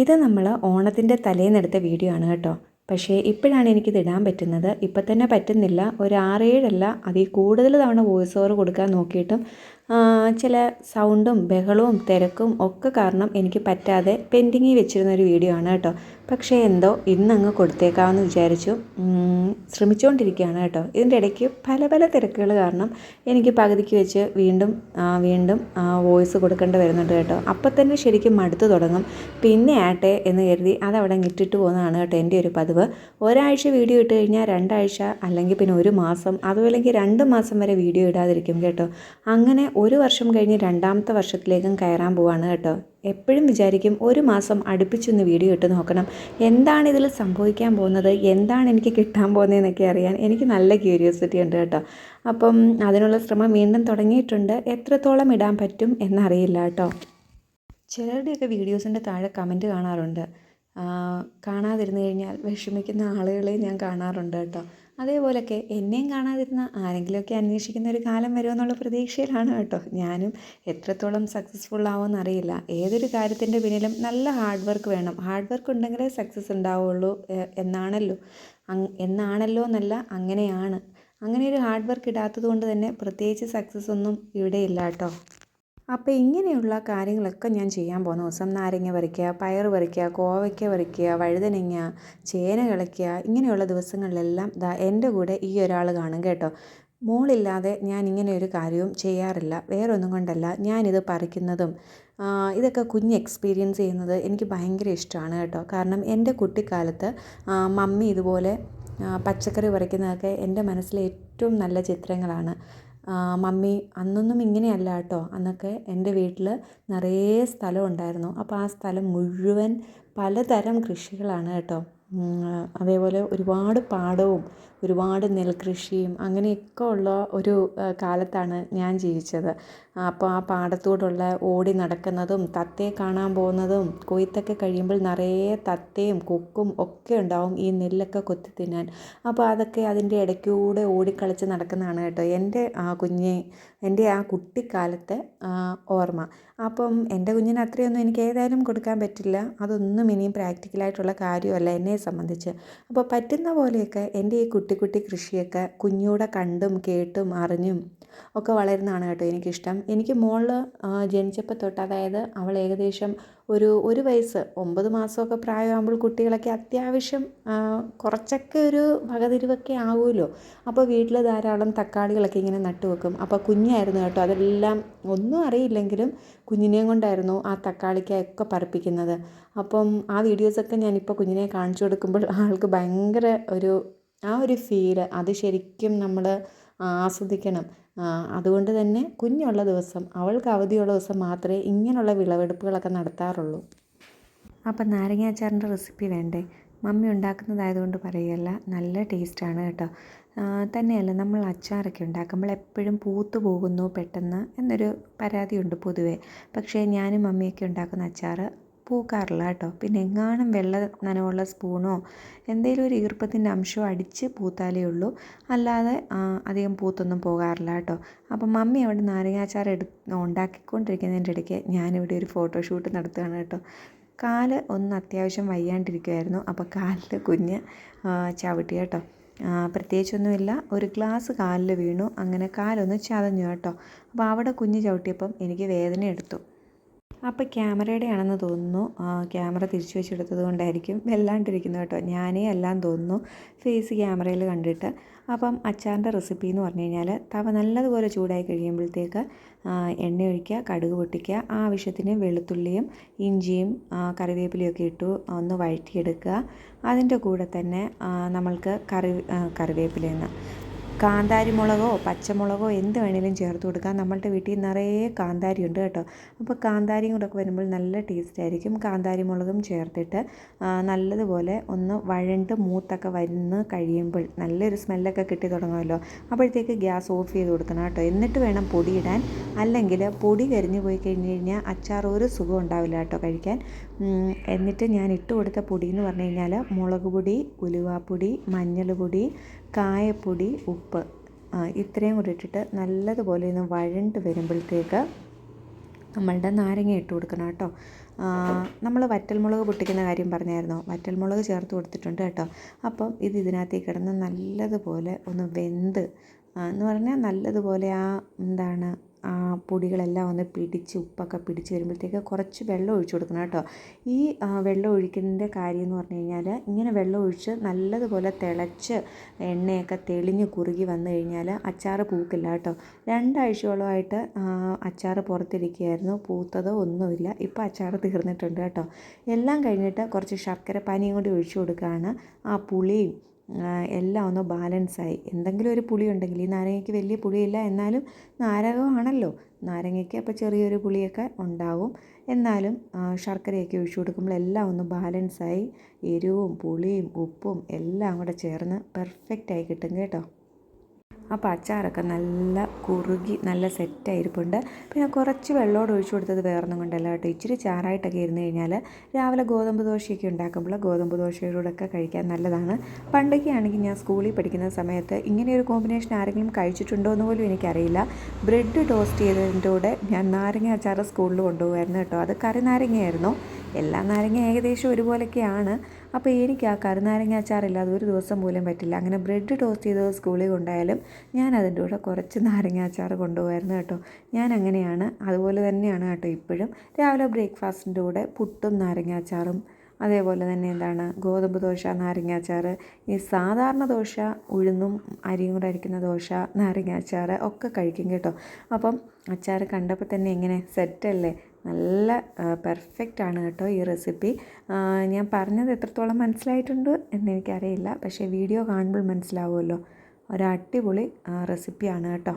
ഇത് നമ്മൾ ഓണത്തിന്റെ തലേന്നെടുത്ത വീഡിയോ ആണ് കേട്ടോ. പക്ഷേ ഇപ്പോഴാണ് എനിക്കിത് ഇടാൻ പറ്റുന്നത്. ഇപ്പം തന്നെ പറ്റുന്നില്ല. ഒരു ആറേഴല്ല. അതിൽ കൂടുതൽ തവണ വോയിസ് ഓവർ കൊടുക്കാൻ നോക്കിയിട്ടും ചില സൗണ്ടും ബഹളവും തിരക്കും ഒക്കെ കാരണം എനിക്ക് പറ്റാതെ പെൻഡിങ്ങിൽ വെച്ചിരുന്ന ഒരു വീഡിയോ ആണ് കേട്ടോ. പക്ഷേ എന്തോ ഇന്നങ്ങ് കൊടുത്തേക്കാമെന്ന് വിചാരിച്ചു. ശ്രമിച്ചുകൊണ്ടിരിക്കുകയാണ് കേട്ടോ. ഇതിന്റെ ഇടയ്ക്ക് പല പല തിരക്കുകൾ കാരണം എനിക്ക് പകുതിക്ക് വെച്ച് വീണ്ടും വീണ്ടും വോയിസ് കൊടുക്കേണ്ടി വരുന്നുണ്ട് കേട്ടോ. അപ്പം തന്നെ ശരിക്കും മടുത്തു തുടങ്ങും. പിന്നെ ആട്ടെ എന്ന് കരുതി അതവിടെ ഇട്ടിട്ട് പോകുന്നതാണ് കേട്ടോ എന്റെ ഒരു പതിവ് ഒരാഴ്ച വീഡിയോ ഇട്ട് കഴിഞ്ഞാൽ രണ്ടാഴ്ച അല്ലെങ്കിൽ പിന്നെ ഒരു മാസം അതുമല്ലെങ്കിൽ രണ്ട് മാസം വരെ വീഡിയോ ഇടാതിരിക്കും കേട്ടോ. അങ്ങനെ ഒരു വർഷം കഴിഞ്ഞ് രണ്ടാമത്തെ വർഷത്തിലേക്കും കയറാൻ പോവാണ് കേട്ടോ. എപ്പോഴും വിചാരിക്കും ഒരു മാസം അടുപ്പിച്ചൊന്ന് വീഡിയോ ഇട്ട് നോക്കണം. എന്താണ് ഇതിൽ സംഭവിക്കാൻ പോകുന്നത്? എന്താണ് എനിക്ക് കിട്ടാൻ പോകുന്നതെന്നൊക്കെ അറിയാൻ എനിക്ക് നല്ല ക്യൂരിയോസിറ്റി ഉണ്ട് കേട്ടോ. അപ്പം അതിനുള്ള ശ്രമം വീണ്ടും തുടങ്ങിയിട്ടുണ്ട്. എത്രത്തോളം ഇടാൻ പറ്റും എന്നറിയില്ല കേട്ടോ. ചിലരുടെയൊക്കെ വീഡിയോസിന്റെ താഴെ കമന്റ് കാണാറുണ്ട്. കാണാതിരുന്നു കഴിഞ്ഞാൽ വിഷമിക്കുന്ന ആളുകളെ ഞാൻ കാണാറുണ്ട് കേട്ടോ. അതേപോലൊക്കെ എന്നെയും കാണാതിരുന്ന ആരെങ്കിലുമൊക്കെ അന്വേഷിക്കുന്ന ഒരു കാലം വരുമെന്നുള്ള പ്രതീക്ഷയിലാണ് കേട്ടോ. ഞാനും എത്രത്തോളം സക്സസ്ഫുൾ ആവുമെന്ന് അറിയില്ല ഏതൊരു കാര്യത്തിന്റെ പിന്നിലും നല്ല ഹാർഡ് വർക്ക് വേണം. ഹാർഡ് വർക്ക് ഉണ്ടെങ്കിലേ സക്സസ് ഉണ്ടാവുള്ളൂ എന്നാണല്ലോ. എന്നാണല്ലോ എന്നല്ല അങ്ങനെയാണ്. അങ്ങനെ ഒരു ഹാർഡ് വർക്ക് ഇടാത്തത് കൊണ്ട് തന്നെ പ്രത്യേകിച്ച് സക്സസ് ഒന്നും ഇവിടെ ഇല്ല കേട്ടോ. അപ്പോൾ ഇങ്ങനെയുള്ള കാര്യങ്ങളൊക്കെ ഞാൻ ചെയ്യാൻ പോകുന്ന ദിവസം നാരങ്ങ പറിക്കുക പയർ പറിക്കുക കോവയ്ക്ക പറിക്കുക വഴുതനങ്ങ ചേന കിളയ്ക്കുക ഇങ്ങനെയുള്ള ദിവസങ്ങളിലെല്ലാം ദാ എന്റെ കൂടെ ഈ ഒരാൾ കാണും കേട്ടോ. മോളില്ലാതെ ഞാൻ ഇങ്ങനെ ഒരു കാര്യവും ചെയ്യാറില്ല. വേറെ ഒന്നും കൊണ്ടല്ല. ഞാനിത് പറിക്കുന്നതും ഇതൊക്കെ കുഞ്ഞ് എക്സ്പീരിയൻസ് ചെയ്യുന്നത് എനിക്ക് ഭയങ്കര ഇഷ്ടമാണ് കേട്ടോ. കാരണം എന്റെ കുട്ടിക്കാലത്ത് മമ്മി ഇതുപോലെ പച്ചക്കറി പറിക്കുന്നതൊക്കെ എന്റെ മനസ്സിലെ ഏറ്റവും നല്ല ചിത്രങ്ങളാണ്. മമ്മി അന്നൊന്നും ഇങ്ങനെയല്ല കേട്ടോ. അന്നൊക്കെ എന്റെ വീട്ടിൽ നിറയെ സ്ഥലം ഉണ്ടായിരുന്നു. അപ്പോൾ ആ സ്ഥലം മുഴുവൻ പലതരം കൃഷികളാണ് കേട്ടോ. അതേപോലെ ഒരുപാട് പാടവും ഒരുപാട് നെൽകൃഷിയും അങ്ങനെയൊക്കെ ഉള്ള ഒരു കാലത്താണ് ഞാൻ ജീവിച്ചത്. അപ്പോൾ ആ പാടത്തൂടുള്ള ഓടി നടക്കുന്നതും തത്തയെ കാണാൻ പോകുന്നതും കൊയ്ത്തൊക്കെ കഴിയുമ്പോൾ നിറയെ തത്തയും കൊക്കും ഒക്കെ ഉണ്ടാവും ഈ നെല്ലൊക്കെ കൊത്തി തിന്നാൻ. അപ്പോൾ അതൊക്കെ അതിന്റെ ഇടയ്ക്കൂടെ ഓടിക്കളിച്ച് നടക്കുന്നതാണ് കേട്ടോ എന്റെ ആ കുഞ്ഞെ എന്റെ ആ കുട്ടിക്കാലത്തെ ഓർമ്മ. അപ്പം എന്റെ കുഞ്ഞിന് അത്രയൊന്നും എനിക്ക് ഏതായാലും കൊടുക്കാൻ പറ്റില്ല. അതൊന്നും ഇനിയും പ്രാക്ടിക്കലായിട്ടുള്ള കാര്യമല്ല. എന്നെ സംബന്ധിച്ച്. അപ്പോൾ പറ്റുന്ന പോലെയൊക്കെ എന്റെ ഈ കുട്ടി കുട്ടി കൃഷിയൊക്കെ കുഞ്ഞൂടെ കണ്ടും കേട്ടും അറിഞ്ഞും ഒക്കെ വളരുന്നതാണ് കേട്ടോ എനിക്കിഷ്ടം. എനിക്ക് മോൾ ജനിച്ചപ്പോൾ തൊട്ട് അതായത് അവൾ ഏകദേശം ഒരു ഒരു വയസ്സ് ഒമ്പത് മാസമൊക്കെ പ്രായമാകുമ്പോൾ കുട്ടികളൊക്കെ അത്യാവശ്യം കുറച്ചൊക്കെ ഒരു വകതിരിവൊക്കെ ആവുമല്ലോ. അപ്പോൾ വീട്ടിൽ ധാരാളം തക്കാളികളൊക്കെ ഇങ്ങനെ നട്ടു വെക്കും. അപ്പോൾ കുഞ്ഞായിരുന്നു കേട്ടോ അതെല്ലാം ഒന്നും അറിയില്ലെങ്കിലും കുഞ്ഞിനെയും കൊണ്ടായിരുന്നു ആ തക്കാളിക്കൊക്കെ പറപ്പിക്കുന്നത്. അപ്പം ആ വീഡിയോസൊക്കെ ഞാനിപ്പോൾ കുഞ്ഞിനെ കാണിച്ചു കൊടുക്കുമ്പോൾ ആൾക്ക് ഭയങ്കര ഒരു ആ ഒരു ഫീൽ. അത് ശരിക്കും നമ്മൾ ആസ്വദിക്കണം. അതുകൊണ്ട് തന്നെ കുഞ്ഞുള്ള ദിവസം അവൾക്ക് അവധിയുള്ള ദിവസം മാത്രമേ ഇങ്ങനെയുള്ള വിളവെടുപ്പുകളൊക്കെ നടത്താറുള്ളൂ. അപ്പം നാരങ്ങ അച്ചാറിന്റെ റെസിപ്പി വേണ്ടേ? മമ്മി ഉണ്ടാക്കുന്നതായതുകൊണ്ട് പറയുകയല്ല നല്ല ടേസ്റ്റാണ് കേട്ടോ. തന്നെയല്ല നമ്മൾ അച്ചാറൊക്കെ ഉണ്ടാക്കുമ്പോൾ എപ്പോഴും പൂത്തു പോകുന്നു പെട്ടെന്ന് എന്നൊരു പരാതിയുണ്ട് പൊതുവേ. പക്ഷേ ഞാനും മമ്മിയൊക്കെ ഉണ്ടാക്കുന്ന അച്ചാർ പൂക്കാറില്ല കേട്ടോ. പിന്നെ എങ്ങാനും വെള്ള നനവുള്ള സ്പൂണോ എന്തെങ്കിലും ഒരു ഈർപ്പത്തിന്റെ അംശമോ അടിച്ച് പൂത്താലേ ഉള്ളൂ. അല്ലാതെ അധികം പൂത്തൊന്നും പോകാറില്ല കേട്ടോ. അപ്പം മമ്മി അവിടെ നാരങ്ങാച്ചാർ എടു ഉണ്ടാക്കിക്കൊണ്ടിരിക്കുന്നതിന്റെ ഇടയ്ക്ക് ഞാനിവിടെ ഒരു ഫോട്ടോഷൂട്ട് നടത്തുകയാണ് കേട്ടോ. കാൽ ഒന്ന് അത്യാവശ്യം വയ്യാണ്ടിരിക്കുമായിരുന്നു അപ്പോൾ കാലിൽ കുഞ്ഞ് ചവിട്ടി കേട്ടോ. പ്രത്യേകിച്ചൊന്നുമില്ല. ഒരു ഗ്ലാസ് കാലിൽ വീണു. അങ്ങനെ കാലൊന്ന് ചതഞ്ഞു കേട്ടോ. അപ്പോൾ അവിടെ കുഞ്ഞ് ചവിട്ടിയപ്പം എനിക്ക് വേദന എടുത്തു. അപ്പോൾ ക്യാമറയുടെ ആണെന്ന് തോന്നുന്നു ക്യാമറ തിരിച്ചു വെച്ചെടുത്തത് കൊണ്ടായിരിക്കും. വെല്ലാണ്ടിരിക്കുന്നു കേട്ടോ. ഞാനേ എല്ലാം തോന്നുന്നു ഫേസ് ക്യാമറയിൽ കണ്ടിട്ട്. അപ്പം അച്ചാറിന്റെ റെസിപ്പി എന്ന് പറഞ്ഞു കഴിഞ്ഞാൽ തവ നല്ലതുപോലെ ചൂടായി കഴിയുമ്പോഴത്തേക്ക് എണ്ണ ഒഴിക്കുക കടുക് പൊട്ടിക്കുക ആവശ്യത്തിന് വെളുത്തുള്ളിയും ഇഞ്ചിയും കറിവേപ്പിലയൊക്കെ കറിവേപ്പിലയും ഇട്ടു ഒന്ന് വഴറ്റിയെടുക്കുക. അതിന്റെ കൂടെ തന്നെ നമ്മൾക്ക് കറി കറിവേപ്പിലയെന്ന് കാന്താരി മുളകോ പച്ചമുളകോ എന്ത് വേണേലും ചേർത്ത് കൊടുക്കാം. നമ്മളുടെ വീട്ടിൽ നിറയെ കാന്താരി ഉണ്ട് കേട്ടോ. അപ്പോൾ കാന്താരിയും കൂടെ വരുമ്പോൾ നല്ല ടേസ്റ്റ് ആയിരിക്കും. കാന്താരി മുളകും ചേർത്തിട്ട് നല്ലതുപോലെ ഒന്ന് വഴണ്ട് മൂത്തൊക്കെ വരുന്ന കഴിയുമ്പോൾ നല്ലൊരു സ്മെല്ലൊക്കെ കിട്ടി തുടങ്ങുമല്ലോ. അപ്പോഴത്തേക്ക് ഗ്യാസ് ഓഫ് ചെയ്ത് കൊടുക്കണം കേട്ടോ. എന്നിട്ട് വേണം പൊടിയിടാൻ. അല്ലെങ്കിൽ പൊടി കരിഞ്ഞു പോയി കഴിഞ്ഞ് കഴിഞ്ഞാൽ അച്ചാർ ഒരു സുഖം ഉണ്ടാവില്ല കേട്ടോ കഴിക്കാൻ. എന്നിട്ട് ഞാൻ ഇട്ട് കൊടുത്ത പൊടി എന്ന് പറഞ്ഞു കഴിഞ്ഞാൽ മുളക് പൊടി ഉലുവാപ്പൊടി മഞ്ഞൾ പൊടി കായപ്പൊടി ഉപ്പ് ഇത്രയും കൂടി ഇട്ടിട്ട് നല്ലതുപോലെ ഒന്ന് വഴണ്ട് വരുമ്പോഴത്തേക്ക് നമ്മളുടെ നാരങ്ങ ഇട്ട് കൊടുക്കണം കേട്ടോ. നമ്മൾ വറ്റൽമുളക് പൊട്ടിക്കുന്ന കാര്യം പറഞ്ഞായിരുന്നു? വറ്റൽമുളക് ചേർത്ത് കൊടുത്തിട്ടുണ്ട് കേട്ടോ. അപ്പം ഇത് ഇതിനകത്തേക്ക് കിടന്ന് നല്ലതുപോലെ ഒന്ന് വെന്ത് എന്ന് പറഞ്ഞാൽ നല്ലതുപോലെ ആ എന്താണ് ആ പൊടികളെല്ലാം ഒന്ന് പിടിച്ച് ഉപ്പൊക്കെ പിടിച്ച് വരുമ്പോഴത്തേക്ക് കുറച്ച് വെള്ളം ഒഴിച്ചു കൊടുക്കണം കേട്ടോ. ഈ വെള്ളം ഒഴിക്കുന്നതിന്റെ കാര്യം എന്ന് പറഞ്ഞു കഴിഞ്ഞാൽ ഇങ്ങനെ വെള്ളം ഒഴിച്ച് നല്ലതുപോലെ തിളച്ച് എണ്ണയൊക്കെ തെളിഞ്ഞ് കുറുകി വന്നു കഴിഞ്ഞാൽ അച്ചാർ പൂക്കില്ല കേട്ടോ. രണ്ടാഴ്ചയോളമായിട്ട് അച്ചാർ പുറത്തിരിക്കുകയായിരുന്നു. പൂത്തതോ ഒന്നുമില്ല. ഇപ്പോൾ അച്ചാർ തീർന്നിട്ടുണ്ട് കേട്ടോ. എല്ലാം കഴിഞ്ഞിട്ട് കുറച്ച് ശർക്കര പാനിയും കൂടി ഒഴിച്ചു കൊടുക്കുകയാണ്. ആ പുളിയും എല്ലാം ഒന്ന് ബാലൻസായി. എന്തെങ്കിലും ഒരു പുളി ഉണ്ടെങ്കിൽ ഈ നാരങ്ങയ്ക്ക് വലിയ പുളിയില്ല എന്നാലും നാരകമാണല്ലോ. നാരങ്ങയ്ക്ക് അപ്പോൾ ചെറിയൊരു പുളിയൊക്കെ ഉണ്ടാവും. എന്നാലും ശർക്കരയൊക്കെ ഒഴിച്ചു കൊടുക്കുമ്പോൾ എല്ലാം ഒന്ന് ബാലൻസായി. എരിവും പുളിയും ഉപ്പും എല്ലാം കൂടെ ചേർന്ന് പെർഫെക്റ്റായി കിട്ടും കേട്ടോ. അപ്പോൾ അച്ചാറൊക്കെ നല്ല കുറുകി നല്ല സെറ്റായിരിപ്പുണ്ട്. പിന്നെ കുറച്ച് വെള്ളമോട് ഒഴിച്ചു കൊടുത്തത് വേറൊന്നും കൊണ്ടല്ല കേട്ടോ. ഇച്ചിരി ചാറായിട്ടൊക്കെ ഇരുന്ന് കഴിഞ്ഞാൽ രാവിലെ ഗോതമ്പ് ദോശയൊക്കെ ഉണ്ടാക്കുമ്പോൾ ഗോതമ്പ് ദോശയോടൊക്കെ കഴിക്കാൻ നല്ലതാണ്. പണ്ടൊക്കെ ആണെങ്കിൽ ഞാൻ സ്കൂളിൽ പഠിക്കുന്ന സമയത്ത് ഇങ്ങനെ ഒരു കോമ്പിനേഷൻ ആരെങ്കിലും കഴിച്ചിട്ടുണ്ടോ എന്ന് പോലും എനിക്കറിയില്ല. ബ്രെഡ് ടോസ്റ്റ് ചെയ്തതിന്റെ കൂടെ ഞാൻ നാരങ്ങ അച്ചാർ സ്കൂളിൽ കൊണ്ടുപോകുമായിരുന്നു കേട്ടോ. അത് കറി നാരങ്ങയായിരുന്നു. എല്ലാ നാരങ്ങ ഏകദേശം ഒരുപോലൊക്കെയാണ് അപ്പോൾ എനിക്ക് ആ കരുനാരങ്ങ അച്ചാറില്ലാതെ ഒരു ദിവസം പോലും പറ്റില്ല. അങ്ങനെ ബ്രെഡ് ടോസ്റ്റ് ചെയ്തത് സ്കൂളിൽ കൊണ്ടായാലും ഞാൻ അതിന്റെ കൂടെ കുറച്ച് നാരങ്ങ അച്ചാർ കൊണ്ടുപോകായിരുന്നു കേട്ടോ. ഞാൻ അങ്ങനെയാണ് അതുപോലെ തന്നെയാണ് കേട്ടോ ഇപ്പോഴും. രാവിലെ ബ്രേക്ക്ഫാസ്റ്റിന്റെ കൂടെ പുട്ടും നാരങ്ങ അച്ചാറും അതേപോലെ തന്നെ എന്താണ് ഗോതമ്പ് ദോശ നാരങ്ങ അച്ചാർ ഈ സാധാരണ ദോശ ഉഴുന്നും അരിയും കൂടെ അരിക്കുന്ന ദോശ നാരങ്ങ അച്ചാർ ഒക്കെ കഴിക്കും കേട്ടോ. അപ്പം അച്ചാർ കണ്ടപ്പോൾ തന്നെ എങ്ങനെ സെറ്റല്ലേ നല്ല പെർഫെക്റ്റ് ആണ് കേട്ടോ ഈ റെസിപ്പി ഞാൻ പറഞ്ഞത് എത്രത്തോളം മനസ്സിലായിട്ടുണ്ട് എന്നെനിക്കറിയില്ല പക്ഷേ വീഡിയോ കാണുമ്പോൾ മനസ്സിലാവുമല്ലോ. ഒരു അടിപൊളി റെസിപ്പിയാണ് കേട്ടോ.